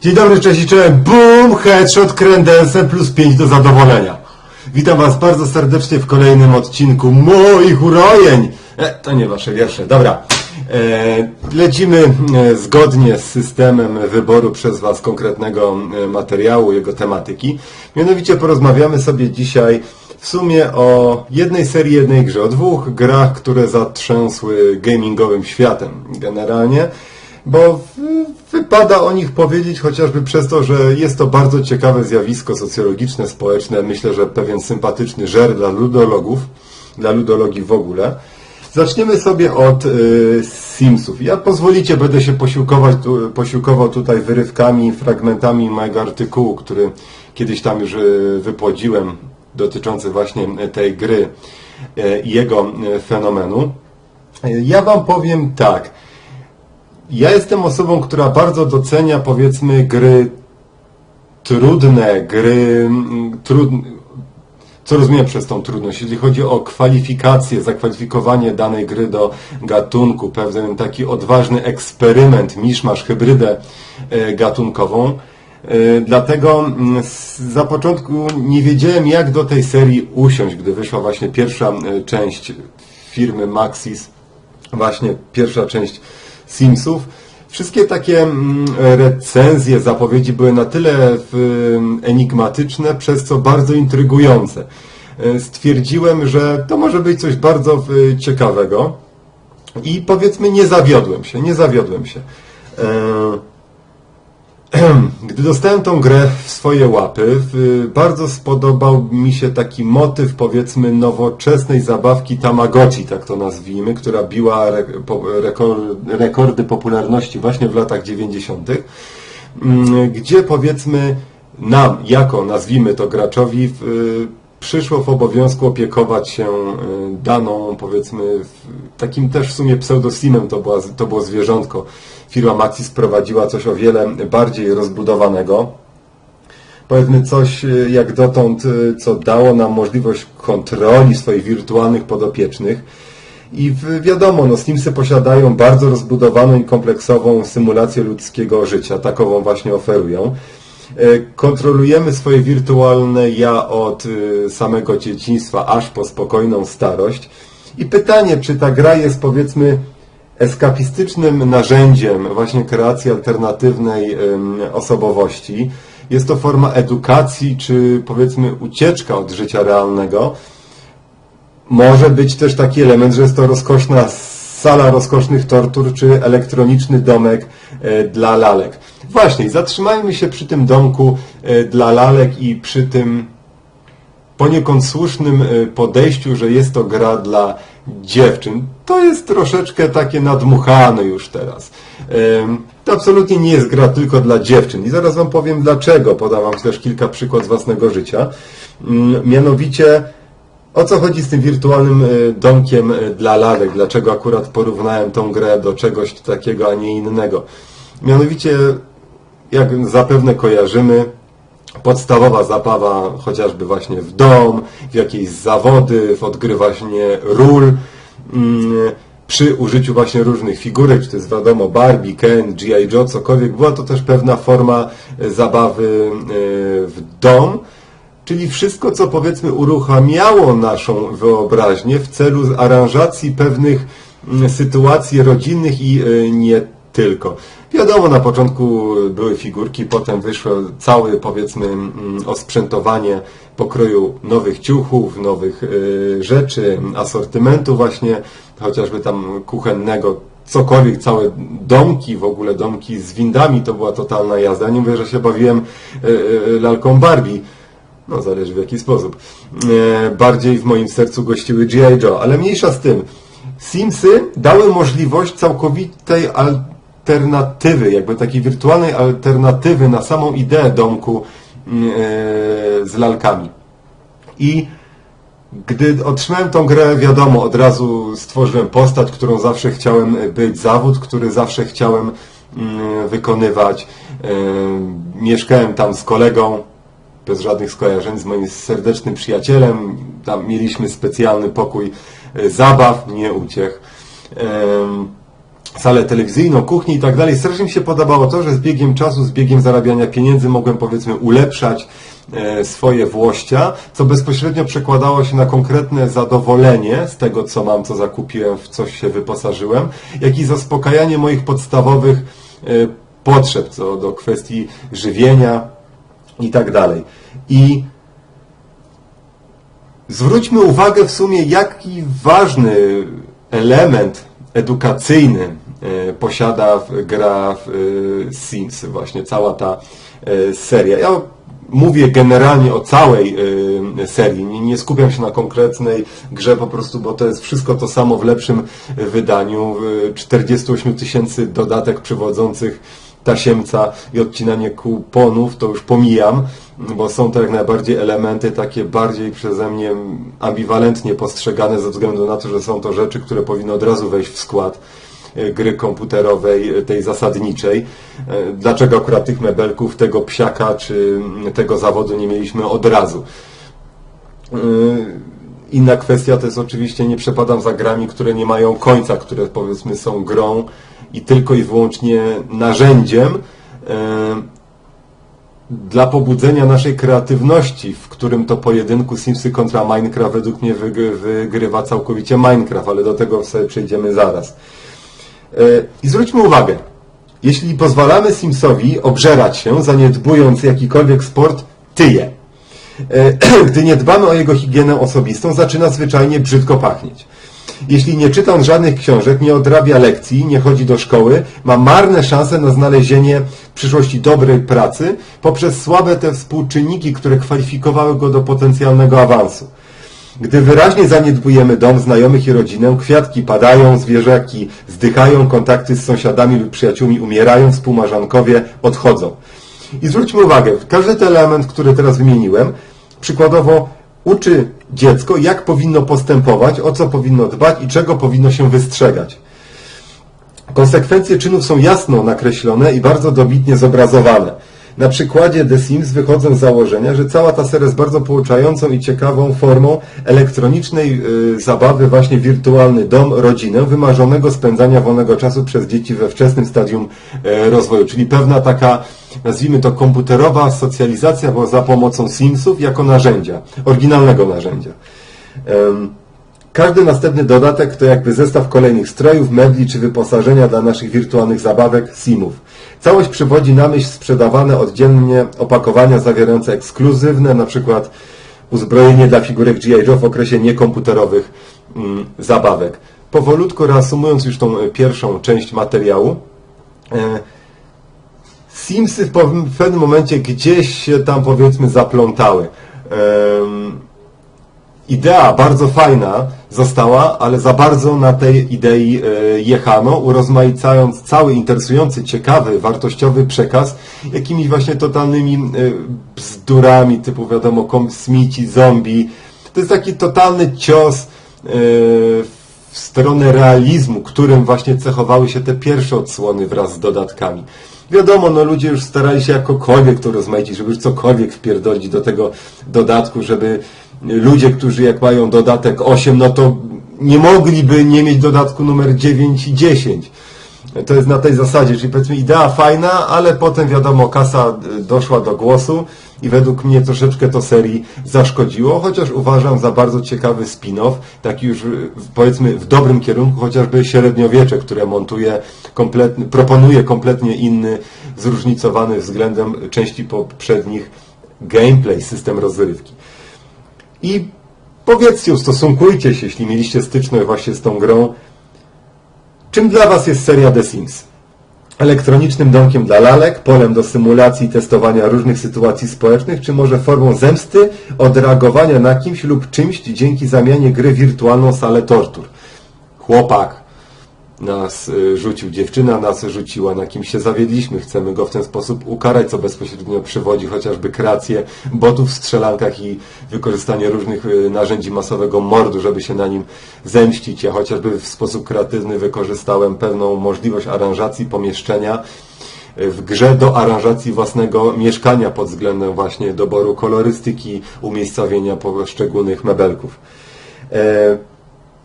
Dzień dobry, cześć i czołem. Boom, headshot, krendelsem plus 5 do zadowolenia. Witam Was bardzo serdecznie w kolejnym odcinku moich urojeń. E, to nie Wasze wiersze, dobra. E, lecimy e, zgodnie z systemem wyboru przez Was konkretnego e, materiału, jego tematyki. Mianowicie porozmawiamy sobie dzisiaj w sumie o jednej serii, jednej grze, o dwóch grach, które zatrzęsły gamingowym światem generalnie bo wypada o nich powiedzieć chociażby przez to, że jest to bardzo ciekawe zjawisko socjologiczne, społeczne, myślę, że pewien sympatyczny żer dla ludologów, dla ludologii w ogóle. Zaczniemy sobie od y, Simsów. Ja pozwolicie, będę się posiłkować, tu, posiłkował tutaj wyrywkami, fragmentami mojego artykułu, który kiedyś tam już y, wypłodziłem, dotyczący właśnie tej gry y, i jego y, fenomenu. Y, Ja Wam powiem tak. Ja jestem osobą, która bardzo docenia powiedzmy gry trudne, gry mm, trudne. Co rozumiem przez tą trudność? Jeśli chodzi o kwalifikację, zakwalifikowanie danej gry do gatunku, pewien taki odważny eksperyment, miszmasz, hybrydę e, gatunkową. E, Dlatego mm, za początku nie wiedziałem, jak do tej serii usiąść, gdy wyszła właśnie pierwsza e, część firmy Maxis, właśnie pierwsza część Simsów. Wszystkie takie mm, recenzje, zapowiedzi były na tyle enigmatyczne, przez co bardzo intrygujące. E, Stwierdziłem, że to może być coś bardzo e, ciekawego i powiedzmy nie zawiodłem się, nie zawiodłem się. Gdy dostałem tą grę w swoje łapy, bardzo spodobał mi się taki motyw, powiedzmy, nowoczesnej zabawki Tamagotchi, tak to nazwijmy, która biła rekordy popularności właśnie w latach 90., mm, gdzie powiedzmy nam, jako nazwijmy to graczowi, przyszło w obowiązku opiekować się y, daną, powiedzmy, takim też w sumie pseudosimem to, była, to było zwierzątko. Firma Maxis prowadziła coś o wiele bardziej rozbudowanego. Powiedzmy coś y, jak dotąd, y, co dało nam możliwość kontroli swoich wirtualnych podopiecznych. I wiadomo, no, Steamsy posiadają bardzo rozbudowaną i kompleksową symulację ludzkiego życia. Takową właśnie oferują. E, Kontrolujemy swoje wirtualne ja od y, samego dzieciństwa aż po spokojną starość. I pytanie, czy ta gra jest powiedzmy eskapistycznym narzędziem właśnie kreacji alternatywnej osobowości. Jest to forma edukacji, czy powiedzmy ucieczka od życia realnego. Może być też taki element, że jest to rozkoszna sala rozkosznych tortur, czy elektroniczny domek e, dla lalek. Właśnie, zatrzymajmy się przy tym domku e, dla lalek i przy tym poniekąd słusznym e, podejściu, że jest to gra dla dziewczyn. To jest troszeczkę takie nadmuchane już teraz. To absolutnie nie jest gra tylko dla dziewczyn. I zaraz Wam powiem dlaczego. Podam Wam też kilka przykład z własnego życia. Mm, Mianowicie, o co chodzi z tym wirtualnym e, domkiem dla lalek? Dlaczego akurat porównałem tą grę do czegoś takiego, a nie innego? Mianowicie, jak zapewne kojarzymy, podstawowa zabawa chociażby właśnie w dom, w jakieś zawody, w odgrywanie ról, mm, przy użyciu właśnie różnych figurek, czy to jest wiadomo Barbie, Ken, G.I. Joe, cokolwiek, była to też pewna forma e, zabawy e, w dom, czyli wszystko, co powiedzmy uruchamiało naszą wyobraźnię w celu aranżacji pewnych mm, sytuacji rodzinnych i e, nie tylko. Wiadomo, na początku były figurki, potem wyszło całe, powiedzmy, mm, osprzętowanie pokroju nowych ciuchów, nowych e, rzeczy, asortymentu właśnie, chociażby tam kuchennego, cokolwiek, całe domki, w ogóle domki z windami, to była totalna jazda. Nie mówię, że się bawiłem e, e, lalką Barbie, no zależy w jaki sposób. Bardziej w moim sercu gościły G.I. Joe, ale mniejsza z tym. Simsy dały możliwość całkowitej alternatywy, jakby takiej wirtualnej alternatywy na samą ideę domku mm, e, z lalkami. I gdy otrzymałem tą grę, wiadomo, od razu stworzyłem postać, którą zawsze chciałem być, zawód, który zawsze chciałem mm, wykonywać. E, Mieszkałem tam z kolegą, bez żadnych skojarzeń, z moim serdecznym przyjacielem. Tam mieliśmy specjalny pokój e, zabaw, nie uciech. Salę telewizyjną, kuchnię i tak dalej. Strasznie mi się podobało to, że z biegiem czasu, z biegiem zarabiania pieniędzy mogłem powiedzmy ulepszać e, swoje włościa, co bezpośrednio przekładało się na konkretne zadowolenie z tego, co mam, co zakupiłem, w coś się wyposażyłem, jak i zaspokajanie moich podstawowych e, potrzeb co do kwestii żywienia i tak dalej. I zwróćmy uwagę w sumie, jaki ważny element edukacyjny posiada gra w e, Sims, właśnie cała ta e, seria. Ja mówię generalnie o całej serii, nie, skupiam się na konkretnej grze po prostu, bo to jest wszystko to samo w lepszym wydaniu. 48 tysięcy dodatek przywodzących tasiemca i odcinanie kuponów, to już pomijam, bo są to jak najbardziej elementy takie bardziej przeze mnie ambiwalentnie postrzegane ze względu na to, że są to rzeczy, które powinny od razu wejść w skład e, gry komputerowej, e, tej zasadniczej. E, dlaczego akurat tych mebelków, tego psiaka czy tego zawodu nie mieliśmy od razu? Inna kwestia to jest oczywiście, nie przepadam za grami, które nie mają końca, które powiedzmy są grą i tylko i wyłącznie narzędziem dla pobudzenia naszej kreatywności, w którym to pojedynku Simsy kontra Minecraft według mnie wygrywa całkowicie Minecraft, ale do tego sobie przejdziemy zaraz. E, I zwróćmy uwagę, jeśli pozwalamy Simsowi obżerać się, zaniedbując jakikolwiek sport, tyje. E, gdy nie dbamy o jego higienę osobistą, zaczyna zwyczajnie brzydko pachnieć. Jeśli nie czyta on żadnych książek, nie odrabia lekcji, nie chodzi do szkoły, ma marne szanse na znalezienie w przyszłości dobrej pracy poprzez słabe te współczynniki, które kwalifikowały go do potencjalnego awansu. Gdy wyraźnie zaniedbujemy dom, znajomych i rodzinę, kwiatki padają, zwierzaki zdychają, kontakty z sąsiadami lub przyjaciółmi umierają, współmarzankowie odchodzą. I zwróćmy uwagę, każdy ten element, który teraz wymieniłem, przykładowo uczy dziecko, jak powinno postępować, o co powinno dbać i czego powinno się wystrzegać. Konsekwencje czynów są jasno nakreślone i bardzo dobitnie zobrazowane. Na przykładzie The Sims wychodzą z założenia, że cała ta seria jest bardzo pouczającą i ciekawą formą elektronicznej y, zabawy, właśnie wirtualny dom, rodzinę, wymarzonego spędzania wolnego czasu przez dzieci we wczesnym stadium y, rozwoju, czyli pewna taka, nazwijmy to komputerowa socjalizacja, bo za pomocą Simsów jako narzędzia, oryginalnego narzędzia. Każdy następny dodatek to jakby zestaw kolejnych strojów, mebli czy wyposażenia dla naszych wirtualnych zabawek, simów. Całość przywodzi na myśl sprzedawane oddzielnie opakowania zawierające ekskluzywne, na przykład uzbrojenie dla figurek G.I. Joe w okresie niekomputerowych mm, zabawek. Powolutku reasumując już tą e, pierwszą część materiału, e, Simsy w pewnym momencie gdzieś się tam powiedzmy zaplątały. Idea bardzo fajna została, ale za bardzo na tej idei e, jechano, urozmaicając cały interesujący, ciekawy, wartościowy przekaz jakimiś właśnie totalnymi e, bzdurami, typu wiadomo, kosmici, zombie. To jest taki totalny cios e, w stronę realizmu, którym właśnie cechowały się te pierwsze odsłony wraz z dodatkami. Wiadomo, no ludzie już starali się jakokolwiek to rozmaicić, żeby już cokolwiek wpierdolić do tego dodatku, żeby ludzie, którzy jak mają dodatek 8, no to nie mogliby nie mieć dodatku numer 9 i 10. To jest na tej zasadzie, czyli powiedzmy idea fajna, ale potem wiadomo, kasa doszła do głosu i według mnie troszeczkę to serii zaszkodziło, chociaż uważam za bardzo ciekawy spin-off, taki już powiedzmy w dobrym kierunku, chociażby średniowiecze, które montuje kompletny, proponuje kompletnie inny, zróżnicowany względem części poprzednich gameplay, system rozrywki. I powiedzcie, ustosunkujcie się, jeśli mieliście styczność właśnie z tą grą, czym dla Was jest seria The Sims? Elektronicznym domkiem dla lalek, polem do symulacji i testowania różnych sytuacji społecznych, czy może formą zemsty, odreagowania na kimś lub czymś dzięki zamianie gry wirtualną salę tortur? Chłopak, nas y, rzucił, dziewczyna nas rzuciła, na kim się zawiedliśmy, chcemy go w ten sposób ukarać, co bezpośrednio przywodzi chociażby kreację botów w strzelankach i wykorzystanie różnych y, narzędzi masowego mordu, żeby się na nim zemścić. Ja chociażby w sposób kreatywny wykorzystałem pewną możliwość aranżacji pomieszczenia y, w grze do aranżacji własnego mieszkania pod względem właśnie doboru kolorystyki, umiejscowienia poszczególnych mebelków.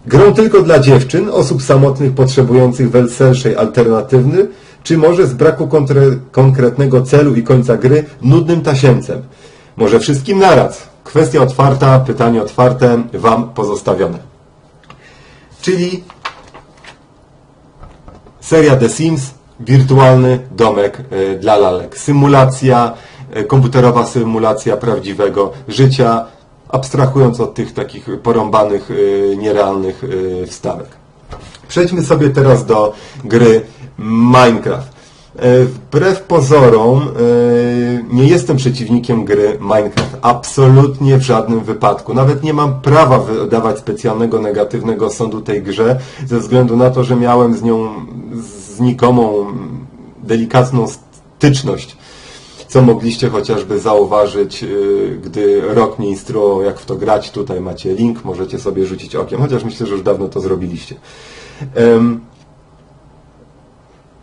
Grą tylko dla dziewczyn, osób samotnych potrzebujących weselszej alternatywy, czy może z braku konkretnego celu i końca gry nudnym tasiemcem? Może wszystkim naraz? Kwestia otwarta, pytanie otwarte, Wam pozostawione. Czyli seria The Sims, wirtualny domek e, dla lalek. Symulacja, e, komputerowa symulacja prawdziwego życia, abstrahując od tych takich porąbanych, e, nierealnych e, wstawek. Przejdźmy sobie teraz do gry Minecraft. E, Wbrew pozorom e, nie jestem przeciwnikiem gry Minecraft. Absolutnie w żadnym wypadku. Nawet nie mam prawa wydawać specjalnego negatywnego sądu tej grze, ze względu na to, że miałem z nią znikomą, delikatną styczność co mogliście chociażby zauważyć, yy, gdy rok mnie instruował, jak w to grać. Tutaj macie link, możecie sobie rzucić okiem, chociaż myślę, że już dawno to zrobiliście.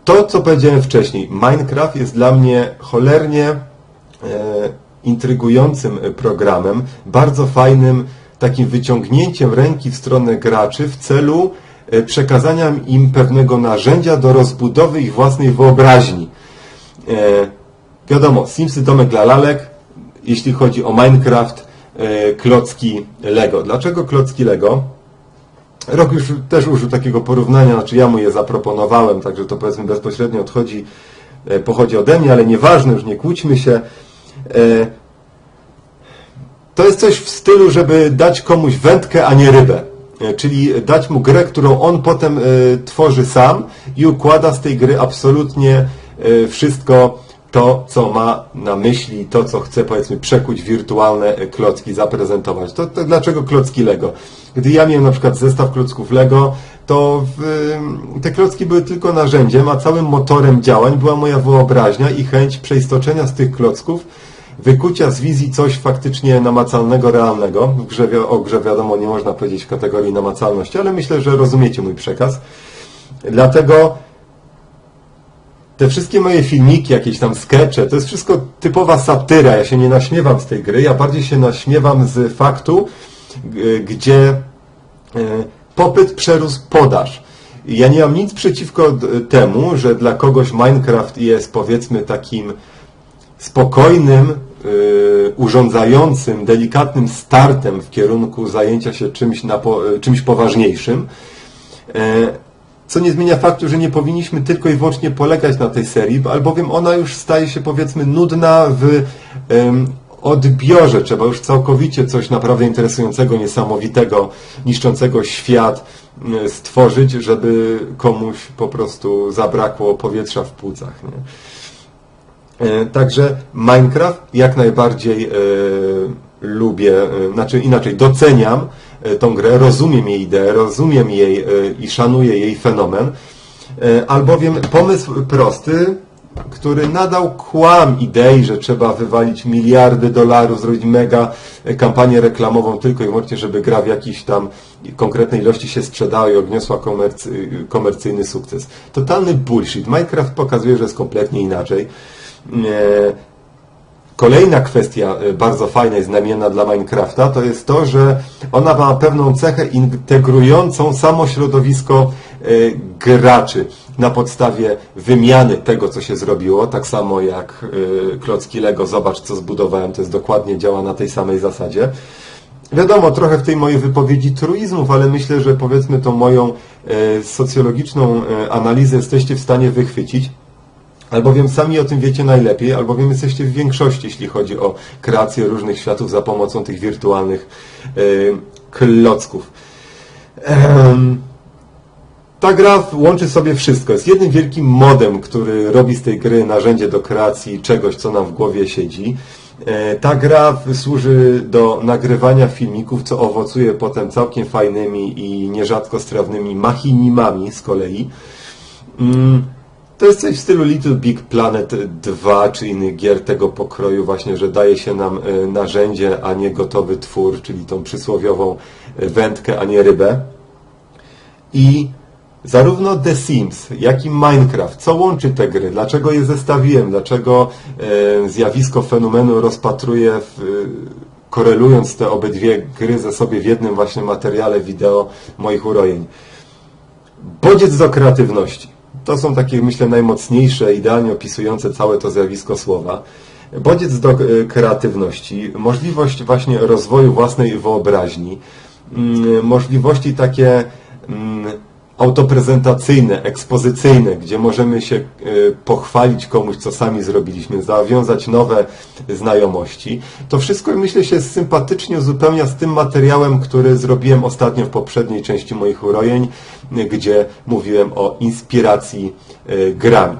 To, co powiedziałem wcześniej, Minecraft jest dla mnie cholernie e, intrygującym programem, bardzo fajnym takim wyciągnięciem ręki w stronę graczy w celu e, przekazania im pewnego narzędzia do rozbudowy ich własnej wyobraźni. Wiadomo, Simsy domek dla lalek, jeśli chodzi o Minecraft, e, klocki Lego. Dlaczego klocki Lego? Rok już też użył takiego porównania, znaczy ja mu je zaproponowałem, także to powiedzmy bezpośrednio odchodzi, e, pochodzi ode mnie, ale nieważne, już nie kłóćmy się. E, To jest coś w stylu, żeby dać komuś wędkę, a nie rybę. Czyli dać mu grę, którą on potem tworzy sam i układa z tej gry absolutnie wszystko to, co ma na myśli, to, co chce, powiedzmy, przekuć wirtualne klocki, zaprezentować. To, to dlaczego klocki Lego? Gdy ja miałem na przykład zestaw klocków Lego, to w, te klocki były tylko narzędziem, a całym motorem działań była moja wyobraźnia i chęć przeistoczenia z tych klocków, wykucia z wizji coś faktycznie namacalnego, realnego. W grze, o grze wiadomo, nie można powiedzieć w kategorii namacalności, ale myślę, że rozumiecie mój przekaz. Dlatego te wszystkie moje filmiki, jakieś tam skecze, to jest wszystko typowa satyra. Ja się nie naśmiewam z tej gry, ja bardziej się naśmiewam z faktu, gdzie e, popyt przerósł podaż. Ja nie mam nic przeciwko temu, że dla kogoś Minecraft jest powiedzmy takim spokojnym, y, urządzającym, delikatnym startem w kierunku zajęcia się czymś, y, czymś poważniejszym. Co nie zmienia faktu, że nie powinniśmy tylko i wyłącznie polegać na tej serii, albowiem ona już staje się powiedzmy nudna w em, odbiorze. Trzeba już całkowicie coś naprawdę interesującego, niesamowitego, niszczącego świat stworzyć, żeby komuś po prostu zabrakło powietrza w płucach. Nie? E, Także Minecraft jak najbardziej e, lubię, e, znaczy inaczej doceniam tą grę, rozumiem jej ideę, rozumiem jej e, i szanuję jej fenomen, e, albowiem pomysł prosty, który nadał kłam idei, że trzeba wywalić miliardy dolarów, zrobić mega e, kampanię reklamową tylko i wyłącznie, żeby gra w jakiejś tam konkretnej ilości się sprzedała i odniosła komercy, komercyjny sukces. Totalny bullshit. Minecraft pokazuje, że jest kompletnie inaczej. Kolejna kwestia e, bardzo fajna i znamienna dla Minecrafta to jest to, że ona ma pewną cechę integrującą samo środowisko e, graczy na podstawie wymiany tego, co się zrobiło, tak samo jak e, klocki Lego, zobacz co zbudowałem, to jest dokładnie działa na tej samej zasadzie. Wiadomo, trochę w tej mojej wypowiedzi truizmów, ale myślę, że powiedzmy tą moją socjologiczną analizę jesteście w stanie wychwycić. Albowiem sami o tym wiecie najlepiej, albowiem jesteście w większości, jeśli chodzi o kreację różnych światów za pomocą tych wirtualnych e, klocków. Em, ta gra łączy sobie wszystko. Jest jednym wielkim modem, który robi z tej gry narzędzie do kreacji czegoś, co nam w głowie siedzi. E, Ta gra służy do nagrywania filmików, co owocuje potem całkiem fajnymi i nierzadko strawnymi machinimami z kolei. To jest coś w stylu Little Big Planet 2 czy innych gier tego pokroju właśnie, że daje się nam e, narzędzie, a nie gotowy twór, czyli tą przysłowiową e, wędkę, a nie rybę. I zarówno The Sims, jak i Minecraft, co łączy te gry, dlaczego je zestawiłem, dlaczego e, zjawisko fenomenu rozpatruję w, korelując te obydwie gry ze sobie w jednym właśnie materiale wideo moich urojeń. Bodziec do kreatywności. To są takie, myślę, najmocniejsze, idealnie opisujące całe to zjawisko słowa. Bodziec do e, kreatywności, możliwość właśnie rozwoju własnej wyobraźni, mm, możliwości takie mm, autoprezentacyjne, ekspozycyjne, gdzie możemy się e, pochwalić komuś, co sami zrobiliśmy, zawiązać nowe znajomości. To wszystko, myślę, się sympatycznie uzupełnia z tym materiałem, który zrobiłem ostatnio w poprzedniej części moich urojeń, gdzie mówiłem o inspiracji e, grami.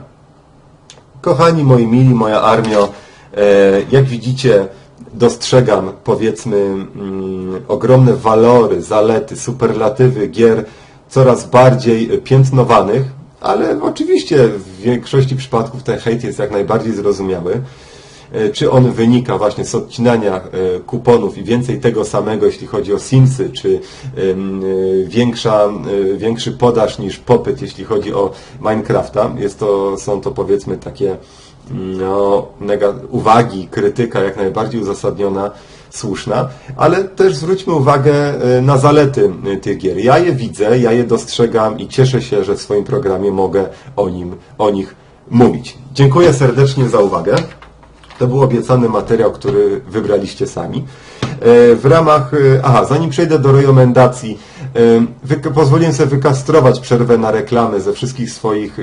Kochani moi mili, moja armio, e, jak widzicie, dostrzegam powiedzmy mm, ogromne walory, zalety, superlatywy gier coraz bardziej piętnowanych, ale oczywiście w większości przypadków ten hejt jest jak najbardziej zrozumiały. E, Czy on wynika właśnie z odcinania e, kuponów i więcej tego samego, jeśli chodzi o Simsy, czy e, większa, większy podaż niż popyt, jeśli chodzi o Minecrafta. Jest to, są to powiedzmy takie mm, no, uwagi, krytyka jak najbardziej uzasadniona, słuszna, ale też zwróćmy uwagę e, na zalety e, tych gier. Ja je widzę, ja je dostrzegam i cieszę się, że w swoim programie mogę o, nim, o nich mówić. Dziękuję serdecznie za uwagę. To był obiecany materiał, który wybraliście sami. E, W ramach, aha, zanim przejdę do rekomendacji, pozwoliłem sobie wykastrować przerwę na reklamy ze wszystkich swoich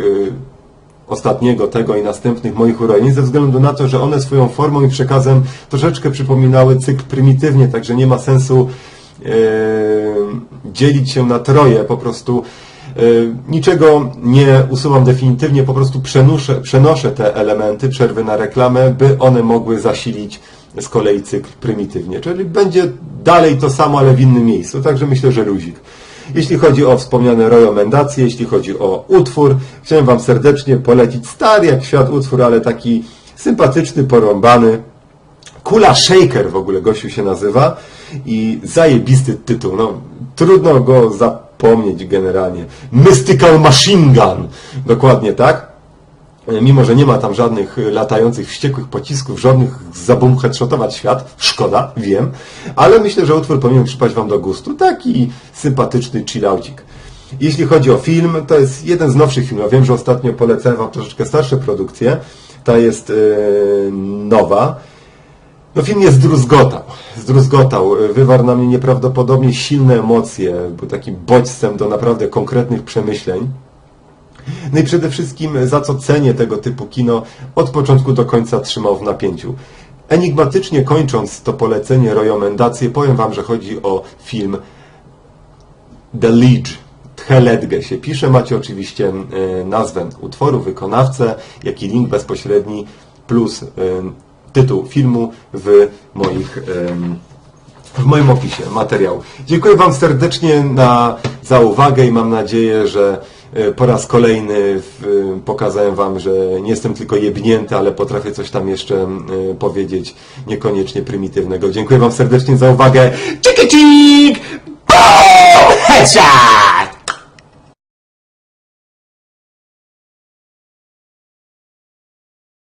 ostatniego, tego i następnych moich urojeń, ze względu na to, że one swoją formą i przekazem troszeczkę przypominały cykl prymitywnie, także nie ma sensu e, dzielić się na troje, po prostu e, niczego nie usuwam definitywnie, po prostu przenoszę te elementy przerwy na reklamę, by one mogły zasilić z kolei cykl prymitywnie, czyli będzie dalej to samo, ale w innym miejscu, także myślę, że luzik. Jeśli chodzi o wspomniane rekomendacje, jeśli chodzi o utwór, chciałem Wam serdecznie polecić stary jak świat utwór, ale taki sympatyczny, porąbany. Kula Shaker w ogóle gościu się nazywa i zajebisty tytuł. No, trudno go zapomnieć generalnie. Mystical Machine Gun. Dokładnie tak. Mimo, że nie ma tam żadnych latających wściekłych pocisków, żadnych zabum headshotować świat, szkoda, wiem, ale myślę, że utwór powinien przypaść Wam do gustu. Taki sympatyczny chillaucik. Jeśli chodzi o film, to jest jeden z nowszych filmów. Wiem, że ostatnio polecałem Wam troszeczkę starsze produkcje. Ta jest yy, nowa. No film mnie zdruzgotał, zdruzgotał, wywarł na mnie nieprawdopodobnie silne emocje, był takim bodźcem do naprawdę konkretnych przemyśleń. No i przede wszystkim za co cenię tego typu kino, od początku do końca trzymał w napięciu. Enigmatycznie kończąc to polecenie, rekomendację, powiem Wam, że chodzi o film The League. Tcheledge się pisze. Macie oczywiście e, nazwę utworu, wykonawcę, jak i link bezpośredni plus e, tytuł filmu w moich w moim opisie materiału. Dziękuję Wam serdecznie na, za uwagę i mam nadzieję, że po raz kolejny e, pokazałem Wam, że nie jestem tylko jebnięty, ale potrafię coś tam jeszcze e, powiedzieć niekoniecznie prymitywnego. Dziękuję Wam serdecznie za uwagę. Boom! Headshot!